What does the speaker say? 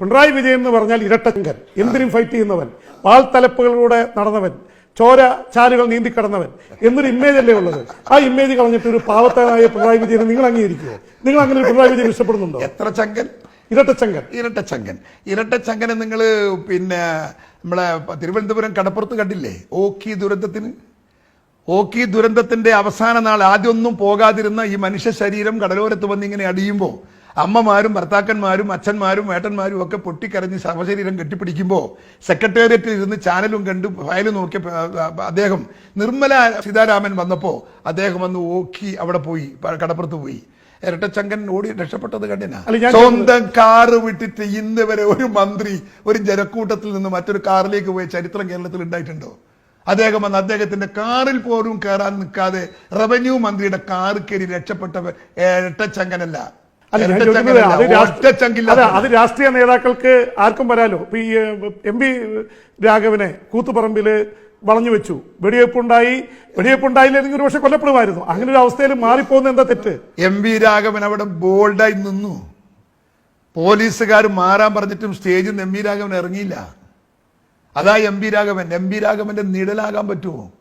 പിണറായി വിജയൻ എന്ന് പറഞ്ഞാൽ ഇരട്ടങ്കൻ എന്തിനും ഫൈറ്റ് ചെയ്യുന്നവൻ പാൽ തലപ്പുകളിലൂടെ നടന്നവൻ ചോര ചാലുകൾ നീന്തിക്കടന്നവൻ എന്നൊരു ഇമേജ് അല്ലേ ഉള്ളത്? ആ ഇമേജ് കളഞ്ഞിട്ട് ഒരു പാവത്തനായ പിണറായി വിജയനെ നിങ്ങൾ അംഗീകരിക്കുമോ നിങ്ങൾ അങ്ങനെ പിണറായി വിജയൻ ഇഷ്ടപ്പെടുന്നുണ്ടോ? എത്ര ചങ്കൻ ഇരട്ടച്ചങ്കൻ ഇരട്ടച്ചങ്കൻ ഇരട്ടച്ചങ്കനെ നിങ്ങൾ പിന്നെ നമ്മളെ തിരുവനന്തപുരം കടപ്പുറത്ത് കണ്ടില്ലേ? ഓക്കി ദുരന്തത്തിന്? ഓക്കി ദുരന്തത്തിന്റെ അവസാന നാൾ ആദ്യമൊന്നും പോകാതിരുന്ന ഈ മനുഷ്യ ശരീരം കടലോരത്ത് വന്ന് ഇങ്ങനെ അടിയുമ്പോൾ അമ്മമാരും ഭർത്താക്കന്മാരും അച്ഛന്മാരും ഏട്ടന്മാരും ഒക്കെ പൊട്ടിക്കരഞ്ഞ് ശവശരീരം കെട്ടിപ്പിടിക്കുമ്പോൾ സെക്രട്ടേറിയറ്റിൽ ഇരുന്ന് ചാനലും കണ്ട് ഫയൽ നോക്കിയ അദ്ദേഹം നിർമ്മല സീതാരാമൻ വന്നപ്പോൾ അദ്ദേഹം വന്ന് ഓക്കി അവിടെ പോയി കടപ്പുറത്ത് പോയി. ഇരട്ടച്ചങ്കൻ ഓടി രക്ഷപ്പെട്ടത് കണ്ടിനാ? സ്വന്തം കാറ് വിട്ടിട്ട് ഇന്ന് വരെ ഒരു മന്ത്രി ഒരു ജനക്കൂട്ടത്തിൽ നിന്ന് മറ്റൊരു കാറിലേക്ക് പോയ ചരിത്രം കേരളത്തിൽ ഉണ്ടായിട്ടുണ്ടോ? അദ്ദേഹം വന്ന് അദ്ദേഹത്തിന്റെ കാറിൽ പോലും കയറാൻ നിൽക്കാതെ റവന്യൂ മന്ത്രിയുടെ കാറ് കയറി രക്ഷപ്പെട്ടവർ ഇരട്ടച്ചങ്കനല്ല. അത് രാഷ്ട്രീയ നേതാക്കൾക്ക് ആർക്കും വരാലോ? ഇപ്പൊ ഈ എം പി രാഘവനെ കൂത്തുപറമ്പിൽ വളഞ്ഞു വെച്ചു. വെടിവെപ്പുണ്ടായി. വെടിവെപ്പുണ്ടായില്ലെങ്കിൽ ഒരു പക്ഷെ കൊല്ലപ്പെടുമായിരുന്നു. അങ്ങനെ ഒരു അവസ്ഥയിൽ മാറിപ്പോകുന്ന എന്താ തെറ്റ്? എം വി രാഘവൻ അവിടെ ബോൾഡായി നിന്നു. പോലീസുകാർ മാറാൻ പറഞ്ഞിട്ടും സ്റ്റേജിൽ നിന്ന് എം വി രാഘവൻ ഇറങ്ങിയില്ല. അതാ M V Raghavan. M V രാഘവന്റെ നിഴലാകാൻ പറ്റുമോ?